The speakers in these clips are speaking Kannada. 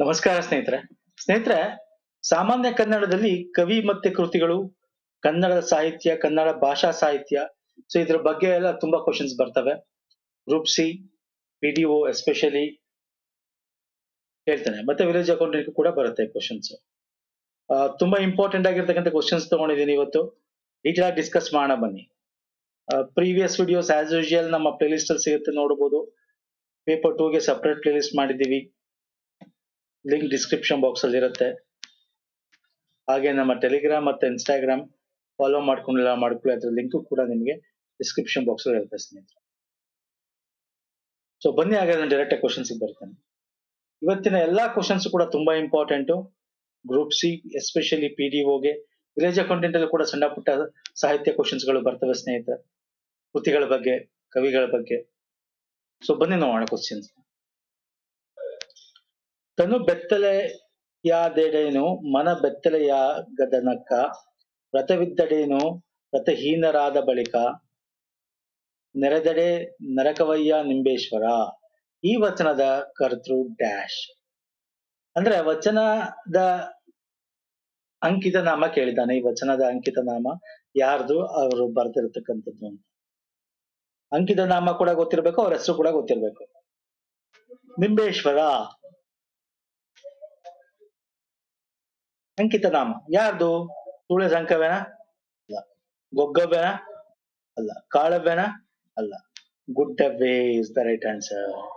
ನಮಸ್ಕಾರ ಸ್ನೇಹಿತರೆ. ಸ್ನೇಹಿತರೆ, ಸಾಮಾನ್ಯ ಕನ್ನಡದಲ್ಲಿ ಕವಿ ಮತ್ತೆ ಕೃತಿಗಳು, ಕನ್ನಡದ ಸಾಹಿತ್ಯ, ಕನ್ನಡ ಭಾಷಾ ಸಾಹಿತ್ಯ ಸೊ ಇದ್ರ ಬಗ್ಗೆ ಎಲ್ಲ ತುಂಬಾ ಕ್ವಶನ್ಸ್ ಬರ್ತವೆ. Group C P D O especially ಹೇಳ್ತಾನೆ. ಮತ್ತೆ ವಿಲೇಜ್ ಅಕೌಂಟೆಂಟ್ ಕೂಡ ಬರುತ್ತೆ ಕ್ವಶನ್ಸ್ ತುಂಬಾ ಇಂಪಾರ್ಟೆಂಟ್ ಆಗಿರ್ತಕ್ಕಂಥ ಕ್ವಶನ್ಸ್ ತಗೊಂಡಿದ್ದೀನಿ ಇವತ್ತು. ಡೀಟೇಲ್ ಆಗಿ ಡಿಸ್ಕಸ್ ಮಾಡೋಣ ಬನ್ನಿ. ಪ್ರೀವಿಯಸ್ ವಿಡಿಯೋಸ್ ಆಸ್ ಯೂಶುವಲ್ ನಮ್ಮ ಪ್ಲೇಲಿಸ್ಟ್ ಅಲ್ಲಿ ಸಿಗುತ್ತೆ ನೋಡಬಹುದು ಪೇಪರ್ ಟೂಗೆ ಸಪರೇಟ್ ಪ್ಲೇಲಿಸ್ಟ್ ಮಾಡಿದ್ದೀವಿ. ಲಿಂಕ್ ಡಿಸ್ಕ್ರಿಪ್ಷನ್ ಬಾಕ್ಸ್ ಅಲ್ಲಿ ಇರುತ್ತೆ. ಹಾಗೆ ನಮ್ಮ ಟೆಲಿಗ್ರಾಮ್ ಮತ್ತೆ ಇನ್ಸ್ಟಾಗ್ರಾಮ್ ಫಾಲೋ ಮಾಡ್ಕೊಂಡಿಲ್ಲ ಮಾಡ್ಕೊಳ್ಳಿ. ಅದ್ರ ಲಿಂಕ್ ಕೂಡ ನಿಮಗೆ ಡಿಸ್ಕ್ರಿಪ್ಷನ್ ಬಾಕ್ಸ್ ಅಲ್ಲಿ ಇರುತ್ತೆ ಸ್ನೇಹಿತರೆ. ಸೊ ಬನ್ನಿ ಹಾಗಾದ್ರೆ ಡೈರೆಕ್ಟ್ ಕ್ವಶನ್ಸ್ ಬರ್ತೇನೆ. ಇವತ್ತಿನ ಎಲ್ಲಾ ಕ್ವಶನ್ಸ್ ಕೂಡ ತುಂಬಾ important group C especially P D ಒಗೆ village accountant ಅಲ್ಲಿ ಕೂಡ ಸಣ್ಣ ಪುಟ್ಟ ಸಾಹಿತ್ಯ ಕ್ವಶನ್ಸ್ಗಳು ಬರ್ತವೆ ಸ್ನೇಹಿತರೆ. ಕೃತಿಗಳ ಬಗ್ಗೆ, ಕವಿಗಳ ಬಗ್ಗೆ. ಸೊ ಬನ್ನಿ ನೋಡೋಣ ಕ್ವಶನ್ಸ್ ತನು ಬೆತ್ತಲೆಯಾದೆಡೇನು ಮನ ಬೆತ್ತಲೆಯಾಗದನಕ್ಕ ರಥವಿದ್ದಡೇನು ರಥಹೀನರಾದ ಬಳಿಕ, ನೆರೆದಡೆ ನರಕವಯ್ಯ ನಿಂಬೇಶ್ವರ. ಈ ವಚನದ ಕರ್ತೃ ಡ್ಯಾಶ್. ಅಂದ್ರೆ ವಚನದ ಅಂಕಿತ ನಾಮ ಕೇಳಿದ್ದಾನೆ. ಈ ವಚನದ ಅಂಕಿತ ನಾಮ ಯಾರ್ದು? ಅವರು ಬರ್ತಿರ್ತಕ್ಕಂಥದ್ದು ಅಂತ. ಅಂಕಿತ ನಾಮ ಕೂಡ ಗೊತ್ತಿರ್ಬೇಕು, ಅವ್ರ ಹೆಸರು ಕೂಡ ಗೊತ್ತಿರ್ಬೇಕು. ನಿಂಬೇಶ್ವರ. ಅಂಕಿತ ನಾಮ ಯಾರ್ದು? ತುಳೆ ಸಂಕವೇನ? ಅಲ್ಲ. ಗೊಗ್ಗವ್ಯನ? ಅಲ್ಲ. ಕಾಳವ್ಯನ? ಅಲ್ಲ. Guddavve is the right answer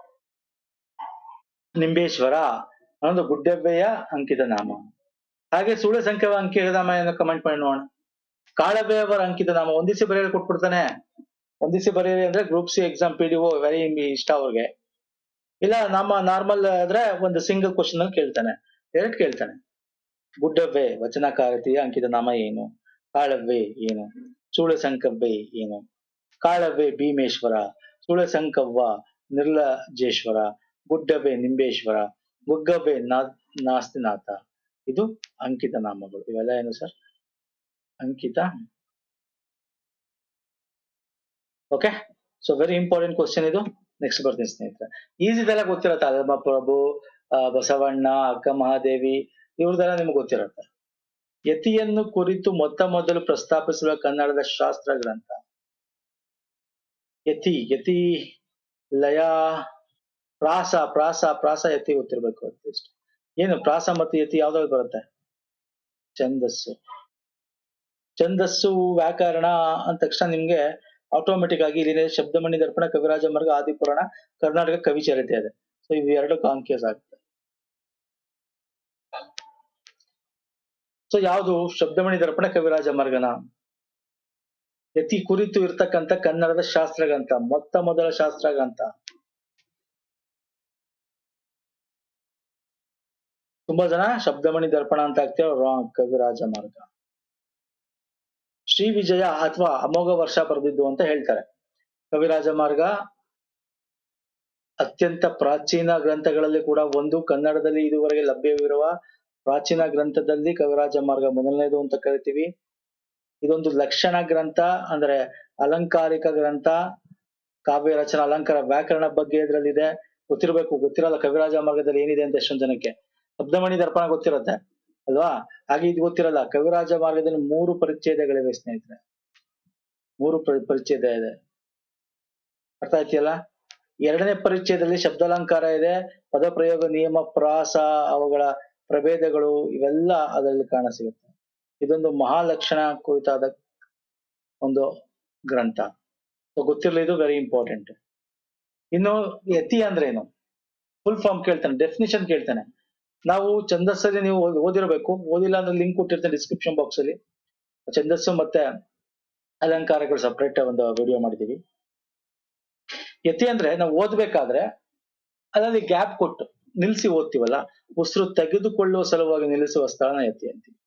Nimbeshwara ಅನ್ನೋದು ಗುಡ್ಡಬ್ಬೆಯ ಅಂಕಿತ ನಾಮ ಹಾಗೆ ಸೂಳೆ ಸಂಖ್ಯೆವ ಅಂಕಿತ ನಾಮ ಏನೋ ಕಮೆಂಟ್ ಮಾಡಿ ನೋಡೋಣ. ಅವರ ಅಂಕಿತ ನಾಮ ಒಂದಿಸಿ ಬರೆಯಲು ಕೊಟ್ಬಿಡ್ತಾನೆ. ಒಂದಿಸಿ ಬರೆಯಲಿ ಅಂದ್ರೆ group C exam P D O very ಇಷ್ಟ ಅವ್ರಿಗೆ. ಇಲ್ಲ, ನಮ್ಮ ನಾರ್ಮಲ್ ಆದ್ರೆ ಒಂದು ಸಿಂಗಲ್ ಕ್ವಶನ್ ಅಲ್ಲಿ ಕೇಳ್ತಾನೆ. ಡೈರೆಕ್ಟ್ ಕೇಳ್ತಾನೆ. ಗುಡ್ಡವ್ವೆ ವಚನಕಾರತಿಯ ಅಂಕಿತ ನಾಮ ಏನು? ಕಾಳವ್ವೆ ಏನು? ಚೂಳಸಂಕವ್ವೇ ಸಂಕವ್ವೆ ಏನು? ಕಾಳವ್ವೆ ಭೀಮೇಶ್ವರ ಚೂಳಸಂಕವ್ವ ಸಂಕವ್ವ ನಿರ್ಲಜೇಶ್ವರ ಗುಡ್ಡವೇ ನಿಂಬೇಶ್ವರ ಗುಗ್ಗವೇ ನಾ, ನಾಸ್ತಿನಾಥ. ಇದು ಅಂಕಿತ ನಾಮಗಳು. ಇವೆಲ್ಲ ಏನು ಸರ್? ಅಂಕಿತ? Okay. So very important question ಇದು. ನೆಕ್ಸ್ಟ್ ಬರ್ತೀನಿ ಸ್ನೇಹಿತರೆ. ಈಸಿದೆಲ್ಲ ಗೊತ್ತಿರತ್ತೆ ಪ್ರಭು ಬಸವಣ್ಣ, ಅಕ್ಕ ಮಹಾದೇವಿ ಇವ್ರದೆಲ್ಲ ನಿಮ್ಗೆ ಗೊತ್ತಿರುತ್ತೆ. ಯತಿಯನ್ನು ಕುರಿತು ಮೊತ್ತ ಮೊದಲು ಪ್ರಸ್ತಾಪಿಸುವ ಕನ್ನಡದ ಶಾಸ್ತ್ರ ಗ್ರಂಥ ಯತಿ ಯತಿ, ಲಯ, ಪ್ರಾಸ ಪ್ರಾಸ ಪ್ರಾಸ ಯತಿ ಗೊತ್ತಿರ್ಬೇಕು ಅಟ್ಲೀಸ್ಟ್ ಏನು ಪ್ರಾಸ ಮತ್ತು ಯತಿ ಯಾವ್ದಾದ್ರು ಬರುತ್ತೆ? ಛಂದಸ್ಸು. ಛಂದಸ್ಸು ವ್ಯಾಕರಣ ಅಂದ ತಕ್ಷಣ ನಿಮ್ಗೆ ಆಟೋಮೆಟಿಕ್ ಆಗಿ ಇಲ್ಲಿ ಶಬ್ದಮಣಿ ದರ್ಪಣ, ಕವಿರಾಜ ಮಾರ್ಗ, ಆದಿಪುರಾಣ, ಕರ್ನಾಟಕ ಕವಿ ಚರಿತೆ ಇದೆ. ಸೊ ಇವೆರಡು ಕಾಂಕೇಸ್ ಆಗುತ್ತೆ ಸೊ ಯಾವುದು? ಶಬ್ದಮಣಿ ದರ್ಪಣ ಕವಿರಾಜ ಮಾರ್ಗನ? ಯತಿ ಕುರಿತು ಇರ್ತಕ್ಕಂಥ ಕನ್ನಡದ ಶಾಸ್ತ್ರಗ್ರಂಥ, ಮೊತ್ತ ಮೊದಲ ಶಾಸ್ತ್ರಗ್ರಂಥ. ತುಂಬಾ ಜನ ಶಬ್ದಮಣಿ ದರ್ಪಣ ಅಂತ ಆಗ್ತೇವೆ ರಾಂಗ್ ಕವಿರಾಜ ಮಾರ್ಗ. ಶ್ರೀ ವಿಜಯ ಅಥವಾ ಅಮೋಘ ವರ್ಷ ಬರೆದಿದ್ದು ಅಂತ ಹೇಳ್ತಾರೆ. ಕವಿರಾಜ ಮಾರ್ಗ ಅತ್ಯಂತ ಪ್ರಾಚೀನ ಗ್ರಂಥಗಳಲ್ಲಿ ಕೂಡ ಒಂದು, ಕನ್ನಡದಲ್ಲಿ ಇದುವರೆಗೆ ಲಭ್ಯವಿರುವ ಪ್ರಾಚೀನ ಗ್ರಂಥದಲ್ಲಿ ಕವಿರಾಜ ಮಾರ್ಗ ಮೊದಲನೇದು ಅಂತ ಕರಿತೀವಿ. ಇದೊಂದು ಲಕ್ಷಣ ಗ್ರಂಥ, ಅಂದ್ರೆ ಅಲಂಕಾರಿಕ ಗ್ರಂಥ, ಕಾವ್ಯ ರಚನಾ ಅಲಂಕಾರ ವ್ಯಾಕರಣ ಬಗ್ಗೆ ಇದರಲ್ಲಿದೆ. ಗೊತ್ತಿರಬೇಕು, ಗೊತ್ತಿರಲ್ಲ ಕವಿರಾಜ ಮಾರ್ಗದಲ್ಲಿ ಏನಿದೆ ಅಂತ ಎಷ್ಟೊಂದು ಜನಕ್ಕೆ. ಶಬ್ದಮಣಿ ದರ್ಪಣ ಗೊತ್ತಿರುತ್ತೆ, ಅಲ್ವಾ? ಹಾಗೆ ಇದು ಗೊತ್ತಿರಲ್ಲ, ಕವಿರಾಜ ಮಾರ್ಗದಲ್ಲಿ ಮೂರು ಪರಿಚ್ಛೇದಗಳಿವೆ ಸ್ನೇಹಿತರೆ. ಮೂರು ಪರಿ- ಪರಿಚ್ಛೇದ ಇದೆ. ಅರ್ಥ ಆಯ್ತಿಯಲ್ಲ? ಎರಡನೇ ಪರಿಚಯದಲ್ಲಿ ಶಬ್ದಾಲಂಕಾರ ಇದೆ, ಪದಪ್ರಯೋಗ, ನಿಯಮ, ಪ್ರಾಸ, ಅವುಗಳ ಪ್ರಭೇದಗಳು ಇವೆಲ್ಲ ಅದರಲ್ಲಿ ಕಾಣಸಿಗುತ್ತೆ ಇದೊಂದು ಮಹಾಲಕ್ಷಣ ಕುರಿತಾದ ಒಂದು ಗ್ರಂಥ. ಸೊ ಗೊತ್ತಿರಲಿ ಇದು ವೆರಿ ಇಂಪಾರ್ಟೆಂಟ್ ಇನ್ನು ಯತಿ ಅಂದ್ರೆ ಏನು ಫುಲ್ ಫಾರ್ಮ್ ಕೇಳ್ತಾನೆ ಡೆಫಿನಿಷನ್ ಕೇಳ್ತಾನೆ. ನಾವು ಛಂದಸ್ಸಲ್ಲಿ ನೀವು ಓದಿರಬೇಕು. ಓದಿಲ್ಲ ಅಂದ್ರೆ ಲಿಂಕ್ ಕೊಟ್ಟಿರ್ತೇನೆ ಡಿಸ್ಕ್ರಿಪ್ಷನ್ ಬಾಕ್ಸ್ ಅಲ್ಲಿ. ಛಂದಸ್ಸು ಮತ್ತೆ ಅಲಂಕಾರಗಳು ಸಪ್ರೇಟ್ ಒಂದು ವಿಡಿಯೋ ಮಾಡಿದೀವಿ ಯತಿ ಅಂದ್ರೆ ನಾವು ಓದ್ಬೇಕಾದ್ರೆ ಅದರಲ್ಲಿ ಗ್ಯಾಪ್ ಕೊಟ್ಟು. ನಿಲ್ಸಿ ಓದ್ತೀವಲ್ಲ ಉಸಿರು ತೆಗೆದುಕೊಳ್ಳುವ ಸಲುವಾಗಿ ನಿಲ್ಲಿಸುವ ಸ್ಥಳನ ಯತಿ ಅಂತೀವಿ.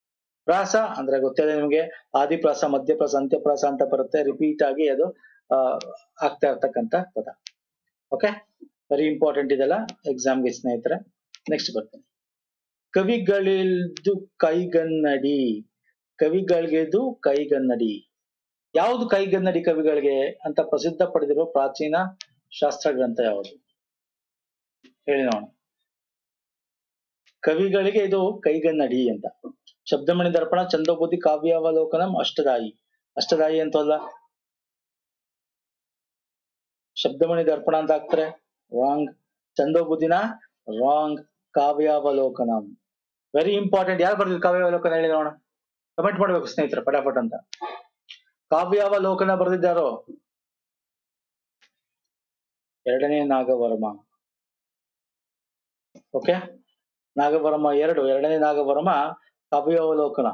ಪ್ರಾಸ ಅಂದ್ರೆ ಗೊತ್ತಿದೆ ನಿಮಗೆ, ಆದಿಪ್ರಾಸ, ಮಧ್ಯಪ್ರಾಸ, ಅಂತ್ಯಪ್ರಾಸ ಅಂತ ಬರುತ್ತೆ ರಿಪೀಟ್ ಆಗಿ ಅದು ಆಗ್ತಾ ಇರ್ತಕ್ಕಂತ ಪದ. ಓಕೆ ವೆರಿ ಇಂಪಾರ್ಟೆಂಟ್ ಇದೆಲ್ಲ ಎಕ್ಸಾಮ್ಗೆ ಸ್ನೇಹಿತರೆ. ನೆಕ್ಸ್ಟ್ ಬರ್ತೇನೆ. ಕವಿಗಳಿಲ್ದು ಕೈಗನ್ನಡಿ. ಕವಿಗಳಿಗೆದು ಕೈಗನ್ನಡಿ. ಯಾವುದು ಕೈಗನ್ನಡಿ ಕವಿಗಳಿಗೆ ಅಂತ ಪ್ರಸಿದ್ಧ ಪಡೆದಿರುವ ಪ್ರಾಚೀನ ಶಾಸ್ತ್ರ ಗ್ರಂಥ ಯಾವುದು? ಹೇಳಿ ನೋಡೋಣ. ಕವಿಗಳಿಗೆ ಇದು ಕೈಗನ್ನಡಿ ಅಂತ. ಶಬ್ದಮಣಿ ದರ್ಪಣ ಚಂದೋಬುದ್ಧಿ ಕಾವ್ಯಾವಲೋಕನಂ ಅಷ್ಟದಾಯಿ ಅಷ್ಟದಾಯಿ ಅಂತ ಅಲ್ಲ ಶಬ್ದಮಣಿ ದರ್ಪಣ ಅಂತ ಹಾಕ್ತಾರೆ. ರಾಂಗ್. ಚಂದೋಬುದ್ಧಿನ ರಾಂಗ್. ಕಾವ್ಯಾವಲೋಕನಂ. ವೆರಿ ಇಂಪಾರ್ಟೆಂಟ್ ಯಾರು ಬರ್ತೀವಿ ಕಾವ್ಯಾವಲೋಕನ ಹೇಳಿ ನೋಡೋಣ. ಕಮೆಂಟ್ ಮಾಡ್ಬೇಕು ಸ್ನೇಹಿತರೆ, ಪಟಾಪಟ ಅಂತ. ಕಾವ್ಯಾವಲೋಕನ ಬರೆದಿದ್ದಾರೋ? ಎರಡನೇ ನಾಗವರ್ಮ. ಓಕೆ ನಾಗವರ್ಮ ಎರಡು, ಎರಡನೇ ನಾಗವರ್ಮ ಕವ್ಯಾವಲೋಕನ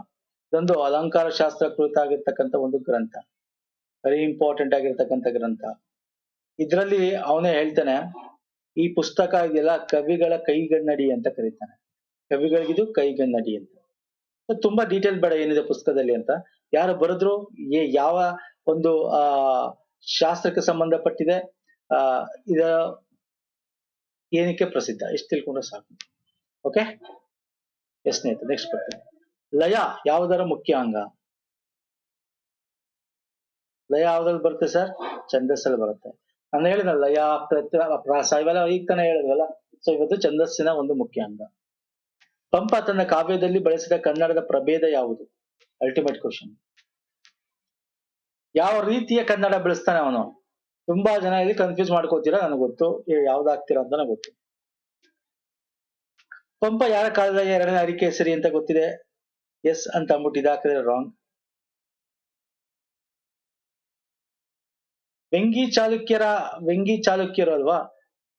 ಇದೊಂದು ಅಲಂಕಾರ ಶಾಸ್ತ್ರ ಕುರಿತಾಗಿರ್ತಕ್ಕಂಥ ಒಂದು ಗ್ರಂಥ. ವೆರಿ ಇಂಪಾರ್ಟೆಂಟ್ ಆಗಿರ್ತಕ್ಕಂಥ ಗ್ರಂಥ. ಇದರಲ್ಲಿ ಅವನೇ ಹೇಳ್ತಾನೆ, ಈ ಪುಸ್ತಕ ಇದೆಯಲ್ಲ, ಕವಿಗಳ ಕೈಗನ್ನಡಿ ಅಂತ ಕರೀತಾನೆ. ಕವಿಗಳಿಗಿದು ಕೈಗನ್ನಡಿ ಅಂತ. ತುಂಬಾ ಡೀಟೇಲ್ ಬೇಡ ಏನಿದೆ ಪುಸ್ತಕದಲ್ಲಿ ಅಂತ. ಯಾರು ಬರೆದ್ರು ಯಾವ ಒಂದು, ಆ, ಶಾಸ್ತ್ರಕ್ಕೆ ಸಂಬಂಧಪಟ್ಟಿದೆ, ಆ ಇದ ಏನಕ್ಕೆ ಪ್ರಸಿದ್ಧ? ಎಷ್ಟು ತಿಳ್ಕೊಂಡ್ರೆ ಸಾಕು. ಓಕೆ ಎಸ್ ಸ್ನೇಹಿತರೆ ನೆಕ್ಸ್ಟ್ ಬರ್ತೇನೆ ಲಯ, ಯಾವುದರ ಮುಖ್ಯ ಅಂಗ? ಲಯ ಯಾವ್ದ್ರಲ್ಲಿ ಬರುತ್ತೆ ಸರ್ ಛಂದಸ್ಸಲ್ಲಿ ಬರುತ್ತೆ. ನಾನು ಹೇಳಿದ ಲಯ, ಪ್ರತ್ಯ ಪ್ರಾಸ ಇವೆಲ್ಲ ಈಗ ತಾನೇ ಹೇಳಿದ್ವಲ್ಲ? ಸೊ ಇವತ್ತು ಛಂದಸ್ಸಿನ ಒಂದು ಮುಖ್ಯ ಅಂಗ. ಪಂಪ ತನ್ನ ಕಾವ್ಯದಲ್ಲಿ ಬಳಸಿದ ಕನ್ನಡದ ಪ್ರಭೇದ ಯಾವುದು? ಅಲ್ಟಿಮೇಟ್ ಕ್ವಶನ್ ಯಾವ ರೀತಿಯ ಕನ್ನಡ ಬೆಳೆಸ್ತಾನೆ ಅವನು? ತುಂಬಾ ಜನ ಇಲ್ಲಿ ಕನ್ಫ್ಯೂಸ್ ಮಾಡ್ಕೋತೀರಾ, ನನಗೆ ಗೊತ್ತು. ಯಾವ್ದಾಗ್ತೀರಾ ಅಂತ ಗೊತ್ತು. ಪಂಪ ಯಾರ ಕಾಲದಾಗ ಎರಡನೇ ಅರಿಕೇಸರಿ ಅಂತ ಗೊತ್ತಿದೆ? ಎಸ್ ಅಂತ ಅಂದ್ಬಿಟ್ಟು ಇದಾಕಿದ್ರೆ ರಾಂಗ್ ವೆಂಗಿ ಚಾಲುಕ್ಯರ, ವೆಂಗಿ ಚಾಲುಕ್ಯರು ಅಲ್ವಾ?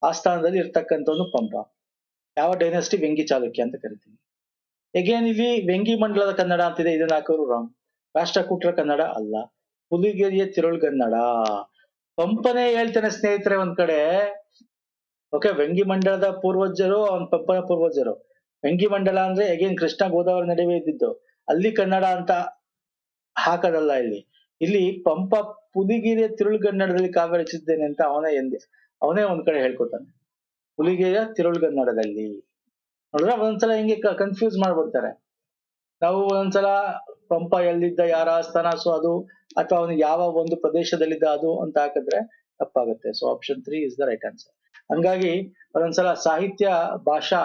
ಆ ಸ್ಥಾನದಲ್ಲಿ ಇರ್ತಕ್ಕಂಥವನು ಪಂಪ. ಯಾವ ಡೈನಸ್ಟಿ ವೆಂಗಿ ಚಾಲುಕ್ಯ ಅಂತ ಕರಿತೀವಿ ಎಗೇನ್ ಇಲ್ಲಿ ವೆಂಗಿ ಮಂಡಲದ ಕನ್ನಡ ಅಂತಿದೆ, ಇದನ್ನ ಹಾಕೋರು ರಾಂಗ್ ರಾಷ್ಟ್ರಕೂಟರ ಕನ್ನಡ ಅಲ್ಲ. ಪುಲಿಗೆರಿಯ ತಿರುಳ್ ಕನ್ನಡ. ಪಂಪನೇ ಹೇಳ್ತಾನೆ ಸ್ನೇಹಿತರೆ ಒಂದ್ ಕಡೆ ಓಕೆ ವೆಂಗಿ ಮಂಡಲದ ಪೂರ್ವಜರು, ಅವನ ಪಪ್ಪನ ಪೂರ್ವಜರು. ವೆಂಗಿ ಮಂಡಲ ಅಂದ್ರೆ ಎಗೇನ್ ಕೃಷ್ಣ ಗೋದಾವರಿ ನಡುವೆ ಇದ್ದಿದ್ದು. ಅಲ್ಲಿ ಕನ್ನಡ ಅಂತ ಹಾಕದಲ್ಲ ಇಲ್ಲಿ. ಇಲ್ಲಿ ಪಂಪ ಪುಲಿಗಿರಿಯ ತಿರುಳುಗನ್ನಡದಲ್ಲಿ ಕಾವ್ಯ ರಚಿಸಿದ್ದೇನೆ ಅಂತ ಅವನೇ ಎಂದೆ. ಅವನೇ ಒಂದ್ ಕಡೆ ಹೇಳ್ಕೊತಾನೆ. ಪುಲಿಗೆಯ ತಿರುಳುಗನ್ನಡದಲ್ಲಿ ನೋಡಿದ್ರೆ ಒಂದೊಂದ್ಸಲ ಹಿಂಗೆ ಕನ್ಫ್ಯೂಸ್ ಮಾಡ್ಬಿಡ್ತಾರೆ. ನಾವು ಒಂದೊಂದ್ಸಲ ಪಂಪ ಎಲ್ಲಿದ್ದ, ಯಾರ ಆಸ್ಥಾನ, ಸೊ ಅದು, ಅಥವಾ ಅವನು ಯಾವ ಒಂದು ಪ್ರದೇಶದಲ್ಲಿದ್ದ ಅದು ಅಂತ ಹಾಕಿದ್ರೆ ತಪ್ಪಾಗುತ್ತೆ. So option three is the right answer ಹಂಗಾಗಿ ಒಂದೊಂದ್ಸಲ ಸಾಹಿತ್ಯ ಭಾಷಾ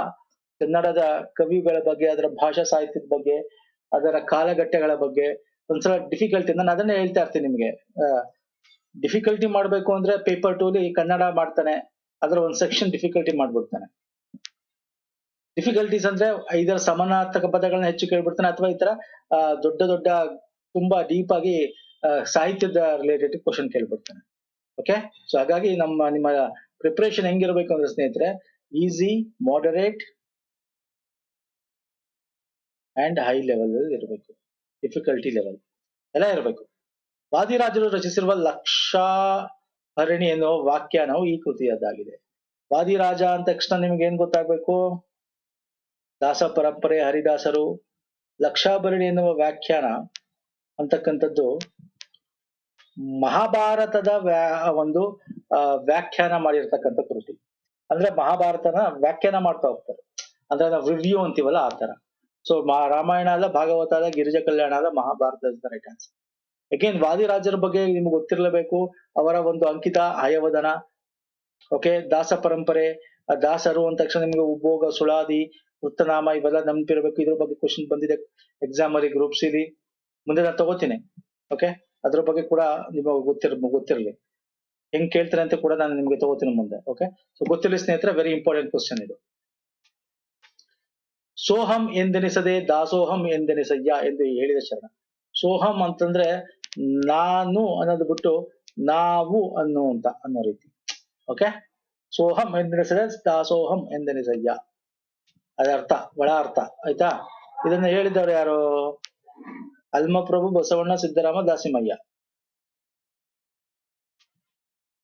ಕನ್ನಡದ ಕವಿಗಳ ಬಗ್ಗೆ, ಅದರ ಭಾಷಾ ಸಾಹಿತ್ಯದ ಬಗ್ಗೆ, ಅದರ ಕಾಲಘಟ್ಟಗಳ ಬಗ್ಗೆ ಒಂದ್ಸಲ ಡಿಫಿಕಲ್ಟಿ ನಾನು ಅದನ್ನೇ ಹೇಳ್ತಾ ಇರ್ತೀನಿ ನಿಮ್ಗೆ. ಡಿಫಿಕಲ್ಟಿ ಮಾಡ್ಬೇಕು ಅಂದ್ರೆ ಪೇಪರ್ ಟೂಲಿ ಕನ್ನಡ ಮಾಡ್ತಾನೆ, ಅದರ ಒಂದು ಸೆಕ್ಷನ್ ಡಿಫಿಕಲ್ಟಿ ಮಾಡ್ಬಿಡ್ತಾನೆ. ಡಿಫಿಕಲ್ಟೀಸ್ ಅಂದ್ರೆ ಇದರ ಸಮಾನಾರ್ಥಕ ಪದಗಳನ್ನ ಹೆಚ್ಚು ಕೇಳ್ಬಿಡ್ತಾನೆ ಅಥವಾ ಈ ತರ ದೊಡ್ಡ ದೊಡ್ಡ ತುಂಬಾ ಡೀಪ್ ಆಗಿ ಸಾಹಿತ್ಯದ ರಿಲೇಟೆಡ್ ಕ್ವಶನ್ ಕೇಳ್ಬಿಡ್ತಾನೆ. ಓಕೆ ಸೊ ಹಾಗಾಗಿ ನಮ್ಮ, ನಿಮ್ಮ ಪ್ರಿಪರೇಷನ್ ಹೆಂಗಿರ್ಬೇಕು ಅಂದ್ರೆ ಸ್ನೇಹಿತರೆ easy moderate and high level ಇರಬೇಕು. ಡಿಫಿಕಲ್ಟಿ ಲೆವೆಲ್ ಎಲ್ಲ ಇರಬೇಕು. ವಾದಿರಾಜರು ರಚಿಸಿರುವ ಲಕ್ಷಾಹರಣಿ ಎನ್ನುವ ವ್ಯಾಖ್ಯಾನವು ಈ ಕೃತಿಯದ್ದಾಗಿದೆ. ವಾದಿರಾಜ ಅಂದ ತಕ್ಷಣ ನಿಮ್ಗೆ ಏನ್ ಗೊತ್ತಾಗ್ಬೇಕು? ದಾಸ ಪರಂಪರೆ ಹರಿದಾಸರು ಲಕ್ಷಾಭರಣಿ ಎನ್ನುವ ವ್ಯಾಖ್ಯಾನ ಅಂತಕ್ಕಂಥದ್ದು ಮಹಾಭಾರತದ ವ್ಯಾ- ಒಂದು ವ್ಯಾಖ್ಯಾನ ಮಾಡಿರ್ತಕ್ಕಂಥ ಕೃತಿ. ಅಂದ್ರೆ ಮಹಾಭಾರತನ ವ್ಯಾಖ್ಯಾನ ಮಾಡ್ತಾ ಹೋಗ್ತಾರೆ. ಅಂದ್ರೆ ನಾವು ರಿವ್ಯೂ ಅಂತೀವಲ್ಲ ಆ ತರ ಸೊ ರಾಮಾಯಣ ಅಲ್ಲ, ಭಾಗವತ ಅಲ್ಲ, ಗಿರಿಜ ಕಲ್ಯಾಣ ಅಲ್ಲ ಮಹಾಭಾರತ ರೈಟ್ ಆನ್ಸರ್ ಅಗೇನ್ ವಾದಿರಾಜರ ಬಗ್ಗೆ ನಿಮ್ಗೆ ಗೊತ್ತಿರಲೇಬೇಕು. ಅವರ ಒಂದು ಅಂಕಿತ ಆಯವದನ ಓಕೆ ದಾಸ ಪರಂಪರೆ ದಾಸರು ಅಂದ ತಕ್ಷಣ ನಿಮ್ಗೆ ಉಭೋಗ ಸುಳಾದಿ, ವೃತ್ತನಾಮ ಇವೆಲ್ಲ ನೆನಪಿರ್ಬೇಕು. ಇದ್ರ ಬಗ್ಗೆ ಕ್ವಶನ್ ಬಂದಿದೆ. ಎಕ್ಸಾಮ್ ಅಲ್ಲಿ ಗ್ರೂಪ್ ಸಿಲಿ ಮುಂದೆ ನಾನು ತಗೋತೀನಿ. ಓಕೆ ಅದ್ರ ಬಗ್ಗೆ ಕೂಡ ನಿಮಗೆ ಗೊತ್ತಿರ, ಗೊತ್ತಿರಲಿ. ಹೆಂಗ್ ಕೇಳ್ತಾರೆ ಅಂತ ಕೂಡ ನಾನು ನಿಮ್ಗೆ ತಗೋತೀನಿ ಮುಂದೆ ಓಕೆ ಸೊ ಗೊತ್ತಿರಲಿ ಸ್ನೇಹಿತರೆ ವೆರಿ ಇಂಪಾರ್ಟೆಂಟ್ ಕ್ವಶನ್ ಇದು. ಸೋಹಂ ಎಂದೆನಿಸದೆ, ದಾಸೋಹಂ ಎಂದೆನಿಸಯ್ಯ ಎಂದು ಹೇಳಿದ ಶರಣ. ಸೋಹಂ ಅಂತಂದ್ರೆ ನಾನು ಅನ್ನೋದು ಬಿಟ್ಟು ನಾವು ಅನ್ನುವಂತ ಅನ್ನೋ ರೀತಿ. ಓಕೆ ಸೋಹಂ ಎಂದೆನಿಸದೆ, ದಾಸೋಹಂ ಎಂದೆನಿಸಯ್ಯ. ಅದರ್ಥ ಒಳ ಅರ್ಥ, ಆಯ್ತಾ? ಇದನ್ನ ಹೇಳಿದವರು ಯಾರು? Allamaprabhu Basavanna Siddarama Dasimayya.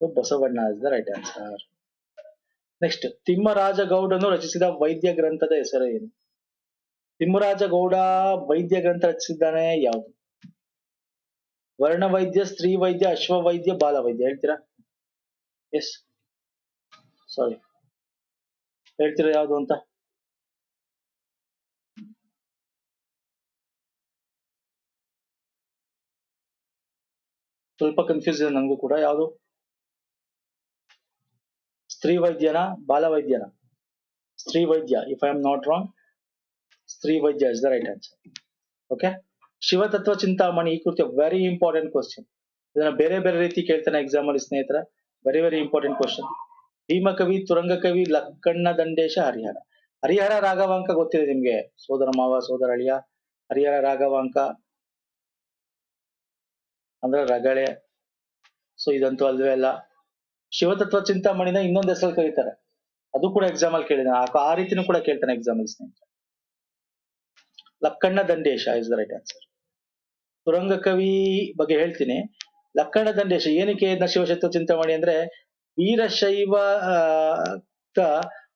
Basavanna is the right answer next Thimmaraja ಗೌಡನು ರಚಿಸಿದ ವೈದ್ಯ ಗ್ರಂಥದ ಹೆಸರು ಏನು? ತಿಮ್ಮರಾಜ ಗೌಡ ವೈದ್ಯ ಗ್ರಂಥ ರಚಿಸಿದ್ದಾನೆ ಯಾವುದು? ವರ್ಣ ವೈದ್ಯ ಸ್ತ್ರೀ ವೈದ್ಯ ಅಶ್ವ ವೈದ್ಯ ಬಾಲ ವೈದ್ಯ ಹೇಳ್ತೀರಾ? ಎಸ್ ಸಾರಿ ಹೇಳ್ತೀರಾ ಯಾವುದು ಅಂತ? ಸ್ವಲ್ಪ ಕನ್ಫ್ಯೂಸ್ ಇದೆ ನನಗೂ ಕೂಡ. ಯಾವುದು? ಸ್ತ್ರೀ ವೈದ್ಯನ, ಬಾಲ ವೈದ್ಯನ? ಸ್ತ್ರೀ ವೈದ್ಯ if I am not wrong ಸ್ತ್ರೀ ವೈದ್ಯ is the right answer okay Shivatatva Chintamani ಈ ಕುರಿತು ವೆರಿ ಇಂಪಾರ್ಟೆಂಟ್ ಕ್ವಶನ್ ಇದನ್ನ ಬೇರೆ ಬೇರೆ ರೀತಿ ಕೇಳ್ತಾನೆ ಎಕ್ಸಾಮ್ ಅಲ್ಲಿ ಸ್ನೇಹಿತರ. Very very important question Bhimakavi Turangakavi Lakkanna, Dandesha, Harihara. Harihara Raghavanka ಗೊತ್ತಿದೆ ನಿಮ್ಗೆ? ಸೋದರ ಮಾವ, ಸೋದರ ಅಳಿಯ. ಹರಿಹರ ರಾಘವಾಂಕ. ಅಂದ್ರೆ ರಗಳೆ. ಸೊ ಇದಂತೂ ಅಲ್ವೇ ಅಲ್ಲ. ಶಿವತತ್ವ ಚಿಂತಾಮಣಿನ ಇನ್ನೊಂದ್ ಹೆಸರು ಕರೀತಾರೆ. ಅದು ಕೂಡ ಎಕ್ಸಾಮ್ ಅಲ್ಲಿ ಕೇಳಿದ. ಆ- ರೀತಿನೂ ಕೂಡ ಕೇಳ್ತಾನೆ ಎಕ್ಸಾಮ್ ಅಲ್ಲಿ ಸ್ನೇಹಿತರೆ. Lakkanna Dandesha is the right answer Turanga ಕವಿ ಬಗ್ಗೆ ಹೇಳ್ತೀನಿ. ಲಕ್ಕಣ್ಣ ದಂಡೇಶ, ಏನಕ್ಕೆ ಶಿವಶತ್ವ ಚಿಂತಾಮಣಿ ಅಂದ್ರೆ ವೀರಶೈವ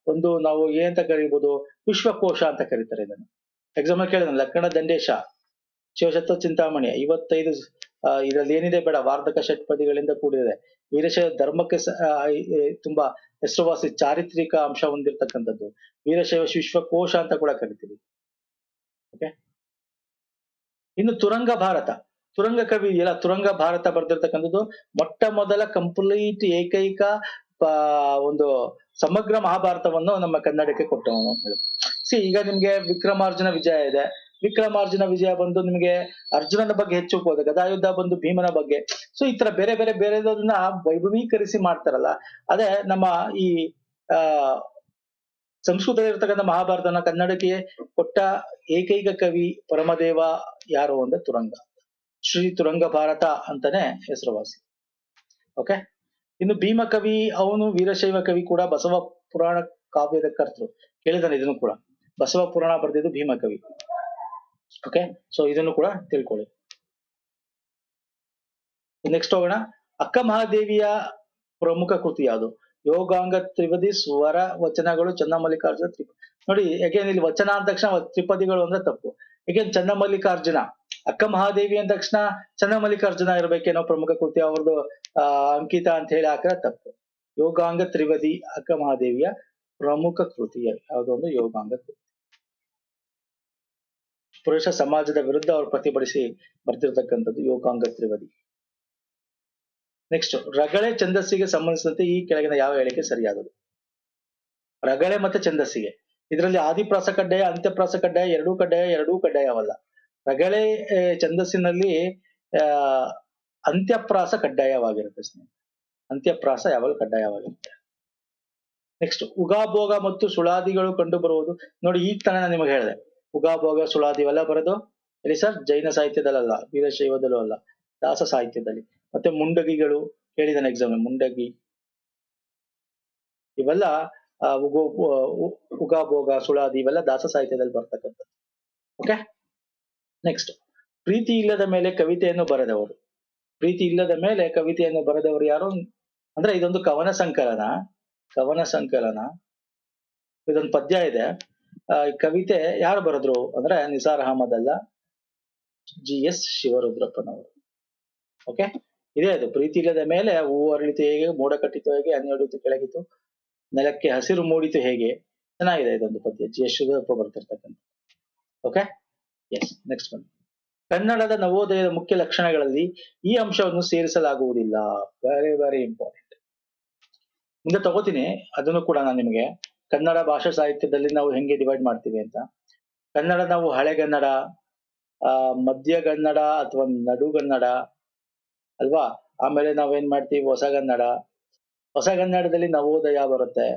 ಒಂದು ನಾವು ಏನಂತ ಕರೀಬಹುದು ವಿಶ್ವಕೋಶ ಅಂತ ಕರೀತಾರೆ ಇದನ್ನು. ಎಕ್ಸಾಮ್ ಅಲ್ಲಿ ಕೇಳಿದಾನೆ ಲಕ್ಕಣ ದಂಡೇಶ ಶಿವಶತ್ವ ಚಿಂತಾಮಣಿ, ಐವತ್ತೈದು ಇದ್ರಲ್ಲಿ ಏನಿದೆ ಬೇಡ, ವಾರ್ಧಕ ಷಟ್ಪದಿಗಳಿಂದ ಕೂಡಿದೆ. ವೀರಶೈವ ಧರ್ಮಕ್ಕೆ ತುಂಬಾ ಹೆಸರುವಾಸಿ ಚಾರಿತ್ರಿಕ ಅಂಶ ಹೊಂದಿರತಕ್ಕಂಥದ್ದು. ವೀರಶೈವ ವಿಶ್ವಕೋಶ ಅಂತ ಕೂಡ ಕರಿತೀವಿ. ಓಕೆ ಇನ್ನು ತುರಂಗ ಭಾರತ. ತುರಂಗ ಕವಿ, ಎಲ್ಲ ತುರಂಗ ಭಾರತ ಬರೆದಿರ್ತಕ್ಕಂಥದ್ದು, ಮೊಟ್ಟ ಮೊದಲ ಕಂಪ್ಲೀಟ್ ಏಕೈಕ ಒಂದು ಸಮಗ್ರ ಮಹಾಭಾರತವನ್ನು ನಮ್ಮ ಕನ್ನಡಕ್ಕೆ ಕೊಟ್ಟವನು ಅಂತ ಹೇಳಿ. ಸಿ ಈಗ ನಿಮ್ಗೆ ವಿಕ್ರಮಾರ್ಜುನ ವಿಜಯ ಇದೆ. ವಿಕ್ರಮಾರ್ಜುನ ವಿಜಯ ಬಂದು ನಿಮಗೆ ಅರ್ಜುನನ ಬಗ್ಗೆ ಹೆಚ್ಚು ಹೋದ ಗದಾಯುದ್ಧ ಬಂದು ಭೀಮನ ಬಗ್ಗೆ. ಸೊ ಈ ತರ ಬೇರೆ ಬೇರೆ ಬೇರೆದನ್ನ ವೈಭವೀಕರಿಸಿ ಮಾಡ್ತಾರಲ್ಲ. ಅದೇ ನಮ್ಮ ಈ, ಆ, ಸಂಸ್ಕೃತದಲ್ಲಿ ಇರ್ತಕ್ಕಂಥ ಮಹಾಭಾರತನ ಕನ್ನಡಕ್ಕೆ ಕೊಟ್ಟ ಏಕೈಕ ಕವಿ ಪರಮದೇವ ಯಾರು ಅಂದ್ರೆ ತುರಂಗ. ಶ್ರೀ ತುರಂಗ ಭಾರತ ಅಂತಾನೆ ಹೆಸರುವಾಸಿ. ಓಕೆ ಇನ್ನು ಭೀಮ ಕವಿ, ಅವನು ವೀರಶೈವ ಕವಿ ಕೂಡ ಬಸವ ಪುರಾಣ ಕಾವ್ಯದ ಕರ್ತರು ಕೇಳಿದಾನೆ ಇದನ್ನು ಕೂಡ. ಬಸವ ಪುರಾಣ ಬರೆದಿದ್ದು ಭೀಮ ಕವಿ. ಓಕೆ ಸೊ ಇದನ್ನು ಕೂಡ ತಿಳ್ಕೊಳ್ಳಿ. ನೆಕ್ಸ್ಟ್ ಹೋಗೋಣ. ಅಕ್ಕ ಮಹಾದೇವಿಯ ಪ್ರಮುಖ ಕೃತಿ ಯಾವುದು? ಯೋಗಾಂಗ ತ್ರಿಪದಿ ಸ್ವರ ವಚನಗಳು ಚನ್ನಮಲ್ಲಿಕಾರ್ಜುನ ತ್ರಿಪ, ನೋಡಿ ಯಾಕೆಂದ್ರೆ ಇಲ್ಲಿ ವಚನ ಅಂದ ತಕ್ಷಣ ತ್ರಿಪದಿಗಳು ಅಂದ್ರೆ ತಪ್ಪು. ಯಾಕೆಂದ್ರೆ ಚನ್ನಮಲ್ಲಿಕಾರ್ಜುನ ಅಕ್ಕ ಮಹಾದೇವಿ ಅಂದ ತಕ್ಷಣ ಚನ್ನಮಲ್ಲಿಕಾರ್ಜುನ ಇರ್ಬೇಕೇನೋ ಪ್ರಮುಖ ಕೃತಿ, ಅವ್ರದ್ದು ಅಂಕಿತ ಅಂತ ಹೇಳಿ ಹಾಕಿದ್ರೆ ತಪ್ಪು. ಯೋಗಾಂಗ ತ್ರಿಪದಿ ಅಕ್ಕ ಮಹಾದೇವಿಯ ಪ್ರಮುಖ ಕೃತಿ ಯಾವುದೊಂದು ಯೋಗಾಂಗ ಕೃತಿ. ಪುರುಷ ಸಮಾಜದ ವಿರುದ್ಧ ಅವರು ಪ್ರತಿಭಟಿಸಿ ಬರ್ತಿರ್ತಕ್ಕಂಥದ್ದು ಯೋಗಾಂಗ ತ್ರಿವದಿ. ನೆಕ್ಸ್ಟ್ ರಗಳೆ ಛಂದಸ್ಸಿಗೆ ಸಂಬಂಧಿಸಿದಂತೆ ಈ ಕೆಳಗಿನ ಯಾವ ಹೇಳಿಕೆ ಸರಿಯಾದದು? ರಗಳೆ ಮತ್ತೆ ಛಂದಸ್ಸಿಗೆ. ಇದರಲ್ಲಿ ಆದಿಪ್ರಾಸ ಕಡ್ಡಾಯ, ಅಂತ್ಯಪ್ರಾಸ ಕಡ್ಡಾಯ, ಎರಡೂ ಕಡ್ಡಾಯ, ಎರಡೂ ಕಡ್ಡಾಯವಲ್ಲ. ರಗಳೆ ಛಂದಸ್ಸಿನಲ್ಲಿ ಅಂತ್ಯಪ್ರಾಸ ಕಡ್ಡಾಯವಾಗಿರುತ್ತೆ ಸ್ನೇಹಿತರೆ. ಅಂತ್ಯಪ್ರಾಸ ಯಾವಾಗ ಕಡ್ಡಾಯವಾಗಿರುತ್ತೆ. ನೆಕ್ಸ್ಟ್ ಉಗಾಭೋಗ ಮತ್ತು ಸುಳಾದಿಗಳು ಕಂಡು ಬರುವುದು. ನೋಡಿ, ಈಗ ತಾನೇ ನಾನು ನಿಮಗೆ ಹೇಳಿದೆ. ಉಗಾಭೋಗ ಸುಳಾದಿ ಇವೆಲ್ಲ ಬರೋದು ಇಲ್ಲಿ ಸರ್ ಜೈನ ಸಾಹಿತ್ಯದಲ್ಲಲ್ಲ ವೀರಶೈವದಲ್ಲೂ ಅಲ್ಲ ದಾಸ ಸಾಹಿತ್ಯದಲ್ಲಿ ಮತ್ತೆ ಮುಂಡಗಿಗಳು ಹೇಳಿದಾನೆ ಎಕ್ಸಾಮ್ ಮುಂಡಗಿ ಇವೆಲ್ಲ ಉಗೋ ಉಗಾಭೋಗ ಸುಳಾದಿ ಇವೆಲ್ಲ ದಾಸ ಸಾಹಿತ್ಯದಲ್ಲಿ ಬರ್ತಕ್ಕಂಥದ್ದು. ಓಕೆ ನೆಕ್ಸ್ಟ್ ಪ್ರೀತಿ ಇಲ್ಲದ ಮೇಲೆ ಕವಿತೆಯನ್ನು ಬರೆದವರು. ಪ್ರೀತಿ ಇಲ್ಲದ ಮೇಲೆ ಕವಿತೆಯನ್ನು ಬರೆದವರು ಯಾರು? ಅಂದ್ರೆ ಇದೊಂದು ಕವನ ಸಂಕಲನ. ಕವನ ಸಂಕಲನ. ಇದೊಂದು ಪದ್ಯ ಇದೆ. ಕವಿತೆ ಯಾರು ಬರೆದ್ರು ಅಂದ್ರೆ ನಿಸಾರ್ ಅಹಮದ್ ಅಲ್ಲ, ಜಿ ಎಸ್ ಶಿವರುದ್ರಪ್ಪನವರು. ಓಕೆ ಇದೇ ಅದು. ಪ್ರೀತಿ ಇಲ್ಲದ ಮೇಲೆ ಹೂ ಅರಳಿತು ಹೇಗೆ, ಮೋಡ ಕಟ್ಟಿತು ಹೇಗೆ ಹನ್ನೆರಡು ಕೆಳಗಿತು, ನೆಲಕ್ಕೆ ಹಸಿರು ಮೂಡಿತು ಹೇಗೆ? ಚೆನ್ನಾಗಿದೆ ಇದೊಂದು ಪದ್ಯ. ಜಿ ಎಸ್ ಶಿವರುದ್ರಪ್ಪ ಬರ್ತಿರ್ತಕ್ಕಂಥ ಓಕೆ ಎಸ್ ನೆಕ್ಸ್ಟ್ ಬನ್ನಿ ಕನ್ನಡದ ನವೋದಯದ ಮುಖ್ಯ ಲಕ್ಷಣಗಳಲ್ಲಿ ಈ ಅಂಶವನ್ನು ಸೇರಿಸಲಾಗುವುದಿಲ್ಲ. ವೆರಿ ವೆರಿ ಇಂಪಾರ್ಟೆಂಟ್ ಮುಂದೆ ತಗೋತೀನಿ. ಅದನ್ನು ಕೂಡ ನಾನು ನಿಮಗೆ. ಕನ್ನಡ ಭಾಷಾ ಸಾಹಿತ್ಯದಲ್ಲಿ ನಾವು ಹೆಂಗೆ ಡಿವೈಡ್ ಮಾಡ್ತೀವಿ ಅಂತ. ಕನ್ನಡ ನಾವು ಹಳೆಗನ್ನಡ ಆ ಮಧ್ಯಗನ್ನಡ ಅಥವಾ ನಡುಗನ್ನಡ ಅಲ್ವಾ? ಆಮೇಲೆ ನಾವೇನ್ ಮಾಡ್ತೀವಿ? ಹೊಸಗನ್ನಡ ಹೊಸಗನ್ನಡದಲ್ಲಿ ನವೋದಯ ಬರುತ್ತೆ.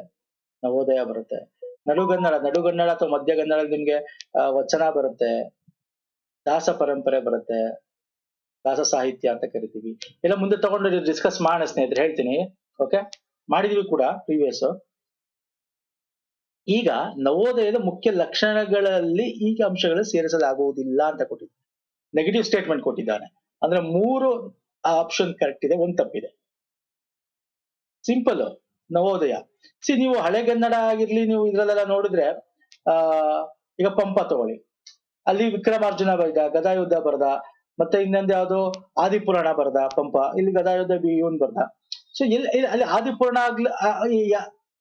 ನವೋದಯ ಬರುತ್ತೆ. ನಡುಗನ್ನಡ ನಡುಗನ್ನಡ ಅಥವಾ ಮಧ್ಯಗನ್ನಡ ನಿಮ್ಗೆ ವಚನ ಬರುತ್ತೆ. ದಾಸ ಪರಂಪರೆ ಬರುತ್ತೆ. ದಾಸ ಸಾಹಿತ್ಯ ಅಂತ ಕರಿತೀವಿ. ಇಲ್ಲ ಮುಂದೆ ತಗೊಂಡು ಡಿಸ್ಕಸ್ ಮಾಡೋಣ ಸ್ನೇಹಿತರೆ. ಹೇಳ್ತೀನಿ. ಓಕೆ ಮಾಡಿದೀವಿ ಕೂಡ ಪ್ರೀವಿಯಸ್ ಈಗ ನವೋದಯದ ಮುಖ್ಯ ಲಕ್ಷಣಗಳಲ್ಲಿ ಈ ಅಂಶಗಳು ಸೇರಿಸಲಾಗುವುದಿಲ್ಲ ಅಂತ ಕೊಟ್ಟಿದ್ದಾರೆ. ನೆಗೆಟಿವ್ ಸ್ಟೇಟ್ಮೆಂಟ್ ಕೊಟ್ಟಿದ್ದಾನೆ ಅಂದ್ರೆ ಮೂರು ಆಪ್ಷನ್ ಕರೆಕ್ಟ್ ಇದೆ, ಒಂದ್ ತಪ್ಪಿದೆ. ಸಿಂಪಲ್ ನವೋದಯ. ಸಿ, ನೀವು ಹಳೆಗನ್ನಡ ಆಗಿರ್ಲಿ, ನೀವು ಇದ್ರಲ್ಲೆಲ್ಲ ನೋಡಿದ್ರೆ, ಆ, ಈಗ ಪಂಪ ತಗೊಳ್ಳಿ. ಅಲ್ಲಿ ವಿಕ್ರಮಾರ್ಜುನ ಬರೆದ, ಗದಾಯುದ್ಧ ಬರೆದ, ಮತ್ತೆ ಇನ್ನೊಂದು ಯಾವ್ದು ಆದಿಪುರಾಣ ಬರ್ದ ಪಂಪ, ಇಲ್ಲಿ ಗದಾಯುದ್ಧ ಬಿ ಇವನ್ ಬರ್ದ. ಸೊ ಇಲ್ಲಿ ಅಲ್ಲಿ ಆದಿಪುರಾಣ ಆಗ್ಲಿ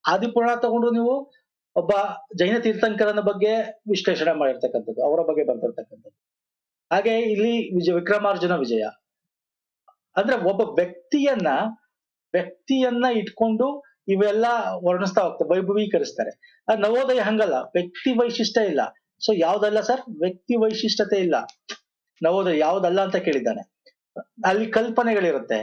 ಆದಿಪುರಾಣ ತಗೊಂಡು ನೀವು ಒಬ್ಬ ಜೈನ ತೀರ್ಥಂಕರನ ಬಗ್ಗೆ ವಿಶ್ಲೇಷಣೆ ಮಾಡಿರ್ತಕ್ಕಂಥದ್ದು, ಅವರ ಬಗ್ಗೆ ಬರ್ತಿರ್ತಕ್ಕಂಥದ್ದು ಹಾಗೆ ಇಲ್ಲಿ ವಿಜಯ ವಿಕ್ರಮಾರ್ಜುನ ವಿಜಯ. ಅಂದ್ರೆ ಒಬ್ಬ ವ್ಯಕ್ತಿಯನ್ನ ವ್ಯಕ್ತಿಯನ್ನ ಇಟ್ಕೊಂಡು ಇವೆಲ್ಲ ವರ್ಣಿಸ್ತಾ ಹೋಗ್ತಾರೆ, ವೈಭವೀಕರಿಸ್ತಾರೆ. ಆ ನವೋದಯ ಹಂಗಲ್ಲ, ವ್ಯಕ್ತಿ ವೈಶಿಷ್ಟ್ಯ ಇಲ್ಲ. ಸೊ ಯಾವ್ದಲ್ಲ ಸರ್ ವ್ಯಕ್ತಿ ವೈಶಿಷ್ಟ್ಯತೆ ಇಲ್ಲ. ನವೋದಯ ಯಾವ್ದಲ್ಲ ಅಂತ ಕೇಳಿದ್ದಾನೆ. ಅಲ್ಲಿ ಕಲ್ಪನೆಗಳಿರುತ್ತೆ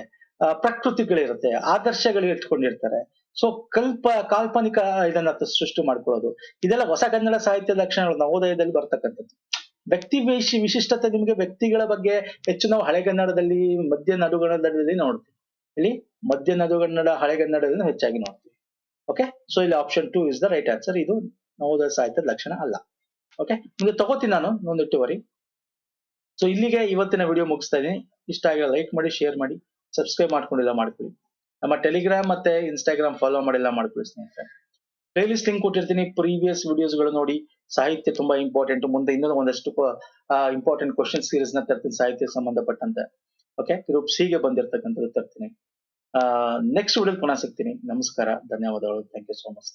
ಪ್ರಕೃತಿಗಳಿರುತ್ತೆ, ಆದರ್ಶಗಳು ಇಟ್ಕೊಂಡಿರ್ತಾರೆ. ಸೊ ಕಲ್ಪ, ಕಾಲ್ಪನಿಕ ಇದನ್ನ ಸೃಷ್ಟಿ ಮಾಡ್ಕೊಳ್ಳೋದು. ಇದೆಲ್ಲ ಹೊಸ ಕನ್ನಡ ಸಾಹಿತ್ಯ ಲಕ್ಷಣಗಳು ನವೋದಯದಲ್ಲಿ ಬರ್ತಕ್ಕಂಥದ್ದು. ವ್ಯಕ್ತಿ ವಿಶಿ, ವಿಶಿಷ್ಟತೆ ನಿಮಗೆ ವ್ಯಕ್ತಿಗಳ ಬಗ್ಗೆ ಹೆಚ್ಚು ನಾವು ಹಳೆಗನ್ನಡದಲ್ಲಿ ಮಧ್ಯ ನಡುಗನ್ನಡದಲ್ಲಿ ನೋಡ್ತೀವಿ. ಇಲ್ಲಿ ಮಧ್ಯ ನಡುಗನ್ನಡ ಹಳೆಗನ್ನಡದಲ್ಲಿ ಹೆಚ್ಚಾಗಿ ನೋಡ್ತೀವಿ. ಓಕೆ ಸೊ ಇಲ್ಲಿ option two is the right answer ಇದು ನವೋದಯ ಸಾಹಿತ್ಯದ ಲಕ್ಷಣ ಅಲ್ಲ. ಓಕೆ ನಿಮಗೆ ತಗೋತೀನಿ ನಾನು ಒಂದಿಟ್ಟುವರಿ ಸೊ ಇಲ್ಲಿಗೆ ಇವತ್ತಿನ ವಿಡಿಯೋ ಮುಗಿಸ್ತಾ ಇದೀನಿ. ಇಷ್ಟ ಆಗಿರೋ ಲೈಕ್ ಮಾಡಿ ಶೇರ್ ಮಾಡಿ ಸಬ್ಸ್ಕ್ರೈಬ್ ಮಾಡ್ಕೊಂಡಿಲ್ಲ ಮಾಡ್ಕೊಳ್ಳಿ. ನಮ್ಮ ಟೆಲಿಗ್ರಾಮ್ ಮತ್ತೆ ಇನ್ಸ್ಟಾಗ್ರಾಮ್ ಫಾಲೋ ಮಾಡಿಲ್ಲ ಮಾಡ್ಕೊಳ್ಳಿ ಸ್ನೇಹಿತರೆ. ಪ್ಲೇಲಿಸ್ಟ್ ಲಿಂಕ್ ಕೊಟ್ಟಿರ್ತೀನಿ ಪ್ರೀವಿಯಸ್ಗಳು ನೋಡಿ. ಸಾಹಿತ್ಯ ತುಂಬಾ ಇಂಪಾರ್ಟೆಂಟ್ ಮುಂದೆ ಇನ್ನೂ ಒಂದಷ್ಟು ಇಂಪಾರ್ಟೆಂಟ್ ಕ್ವಶನ್ ಸೀರೀಸ್ನ ತರ್ತೀನಿ, ಸಾಹಿತ್ಯ ಸಂಬಂಧಪಟ್ಟಂತೆ. ಓಕೆ ಗ್ರೂಪ್ ಸಿ ಗೆ ಬಂದಿರತಕ್ಕಂಥದ್ದು ತರ್ತೀನಿ. ನೆಕ್ಸ್ಟ್ ವಿಡಿಯೋ ಪುನಃ ಸಿಗ್ತೀನಿ. ನಮಸ್ಕಾರ, ಧನ್ಯವಾದಗಳು. Thank you so much